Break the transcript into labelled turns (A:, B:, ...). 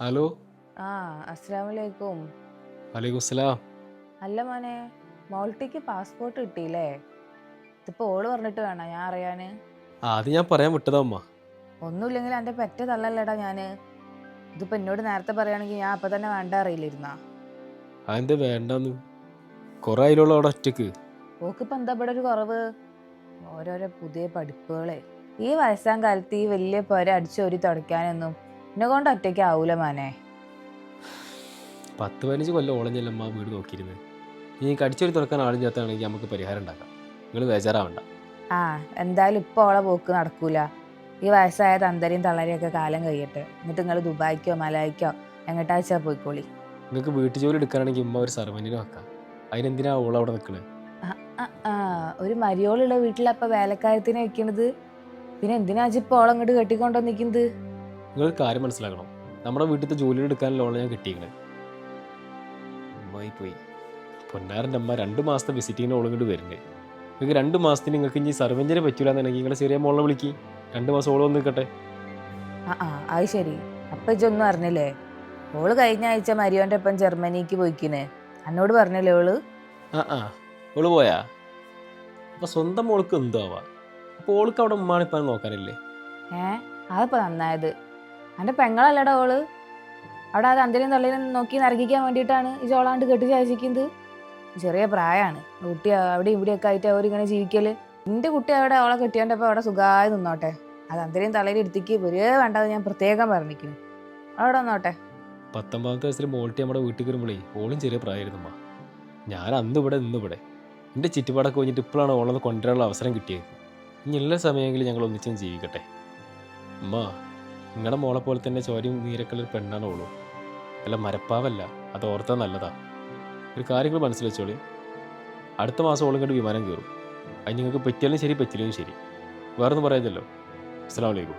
A: Hello.
B: ആ അസ്സലാമു അലൈക്കും
A: വലൈക്കും സലാം
B: അല്ല മോനെ മോൾട്ടിക്ക് പാസ്പോർട്ട് കിട്ടിയില്ലേ? ഇതിപ്പോ ഓൾ പറഞ്ഞിട്ട് വേണം ഞാൻ അറിയാന്?
A: ആ അത് ഞാൻ പറയാൻ വിട്ടതാ അമ്മ
B: ഒന്നുമില്ലെങ്കിൽ എന്റെ പെറ്റ തള്ളല്ലേടാ ഞാൻ. ഇതിപ്പോ എന്നോട് നേരത്തെ പറയുകയാണെങ്കിൽ ഞാൻ അപ്പൊ തന്നെ വേണ്ട അറിയില്ലിരുന്നാ
A: അതെന്താ വേണ്ടെന്ന്? കുറെ അതിലുള്ള അവിടെ ഒറ്റയ്ക്ക്.
B: ഓക്കിപ്പോ എന്താ ഇവിടെ ഒരു കുറവ്? ഓരോരോ പുതിയ പഠിപ്പുകളെ. ഈ വയസ്സാം കാലത്ത് ഈ വലിയ പുര അടിച്ചോരി തുടയ്ക്കാനൊന്നും എന്നെ കൊണ്ട് ഒറ്റയ്ക്ക് ആവൂല മോനെ.
A: പത്ത് പതിനഞ്ച് കൊല്ലം ഓളഞ്ഞല്ല അമ്മ വീട് നോക്കിയിരുന്നത് ഇനി കടിച്ചൊരു തുറക്കാൻ ആളും ചേർത്താണെങ്കിൽ നമുക്ക് പരിഹാരം ഉണ്ടാക്കാം. നിങ്ങൾ ബേജാറാവണ്ട.
B: ആ എന്തായാലും ഇപ്പൊ ഓളെ പോക്ക് നടക്കൂല. ഈ വയസ്സായ തന്തരിയും തളരിയൊക്കെ കാലം കഴിയട്ടെ. എന്നിട്ട് നിങ്ങൾ ദുബായിക്കോ മലായിക്കോ എങ്ങോട്ടാച്ചാ പോയിക്കോളി?
A: നിങ്ങൾക്ക് വീട്ടു ജോലി എടുക്കാനാണെങ്കിൽ ഉമ്മ ഒരു സർവന്റിനെ വെക്കാം. അതിനെന്തിനാ ഓളെ അവിടെ
B: നിൽക്കണേ ഒരു മരിയോളുള്ള വീട്ടിലപ്പ വേലക്കാരത്തിനെ വെക്കണത്? പിന്നെ എന്തിനാ ഇപ്പൊ ഓളെ അങ്ങോട്ട് കെട്ടിക്കൊണ്ടു നിൽക്കുന്നത്
A: നിങ്ങൾ കാര്യം മനസ്സിലാക്കണം. നമ്മുടെ വീട്ടിലത്തെ ജോലി എടുക്കാൻ ലോണാണ് ഞാൻ കിട്ടിയിരിക്കണേ. പോയി പൊന്നാരന്റെ അമ്മ രണ്ട് മാസത്തെ വിസിറ്റിങ്ങിന് ഓളും ഇങ്ങോട്ട് വരുന്നുണ്ട് നിങ്ങൾക്ക് രണ്ട് മാസത്തിന് നിങ്ങൾക്ക് ഇനി സർവഞ്ചിനെ പറ്റൂല എന്നുണ്ടെങ്കിൽ നിങ്ങളെ ചെറിയ മോളെ വിളിക്കി. രണ്ട് മാസം ഓളം വന്ന് നിൽക്കട്ടെ
B: ആ ആ അത് ശരി. അപ്പൊ ഇജൊന്നും അറിഞ്ഞില്ലേ? ഓൾ കഴിഞ്ഞ ആഴ്ച മരിയോന്റെ ഒപ്പം ജർമ്മനിക്ക് പോയിക്കിനെ. എന്നോട് പറഞ്ഞില്ലേ ഓൾ?
A: ആ ആ. ഓൾ പോയാ? അപ്പൊ സ്വന്തം മോൾക്ക് എന്തോ ആവാ? അപ്പൊ ഓൾക്ക് അവിടെ ഉമ്മാണിപ്പാൻ നോക്കാനില്ലേ?
B: ഏ? അതിപ്പോൾ നന്നായത്. എന്റെ പെങ്ങളല്ലടാ ഓൾ. അവിടെ അത് അന്തരം തള്ളിനെ നോക്കി നരകിക്കാൻ വേണ്ടിയിട്ടാണ് ഈ ചോളാണ്ട് കെട്ടി ചായച്ചിക്കുന്നത് ചെറിയ പ്രായമാണ് കുട്ടി അവിടെ ഇവിടെയൊക്കെ ആയിട്ട് അവരിങ്ങനെ ജീവിക്കൽ എന്റെ കുട്ടി അവിടെ അവളെ കെട്ടിയോണ്ടപ്പോൾ അവിടെ സുഖമായി നിന്നോട്ടെ. അത് അന്തരം തള്ളിയിൽ എടുത്തേക്ക് വെറുതെ വേണ്ടത് ഞാൻ പ്രത്യേകം പറഞ്ഞിരിക്കുന്നു. അവിടെ നിന്നോട്ടെ.
A: പത്തൊമ്പതാമത്തെ വയസ്സിൽ മോൾട്ടി നമ്മുടെ വീട്ടിൽ വരുമ്പോളേ ഓളും ചെറിയ പ്രായമായിരുന്നു ഞാൻ അന്ന് ഇവിടെ ഇന്ന് ഇവിടെ. എന്റെ ചുറ്റുപാടൊക്കെ കഴിഞ്ഞിട്ട് ഇപ്പോഴാണ് ഓളൊന്ന് കൊണ്ടുവരാനുള്ള അവസരം കിട്ടിയത്. ഇനി എല്ലാ സമയമെങ്കിലും ഞങ്ങൾ ഒന്നിച്ചും ജീവിക്കട്ടെ. അമ്മ നിങ്ങളുടെ മോളെ പോലെ തന്നെ ചോരയും നീരക്കുള്ളൊരു പെണ്ണാണ് ഓളൂ. അല്ല മരപ്പാവല്ല അത് ഓർത്താൽ നല്ലതാ. ഒരു കാര്യങ്ങൾ മനസ്സിൽ വെച്ചോളി. അടുത്ത മാസം ഓളും കണ്ട് വിമാനം കയറും അത് നിങ്ങൾക്ക് പറ്റിയാലും ശരി പറ്റില്ലെങ്കിലും ശരി. വേറൊന്നും പറയാതല്ലോ അസ്സാം വലൈക്കും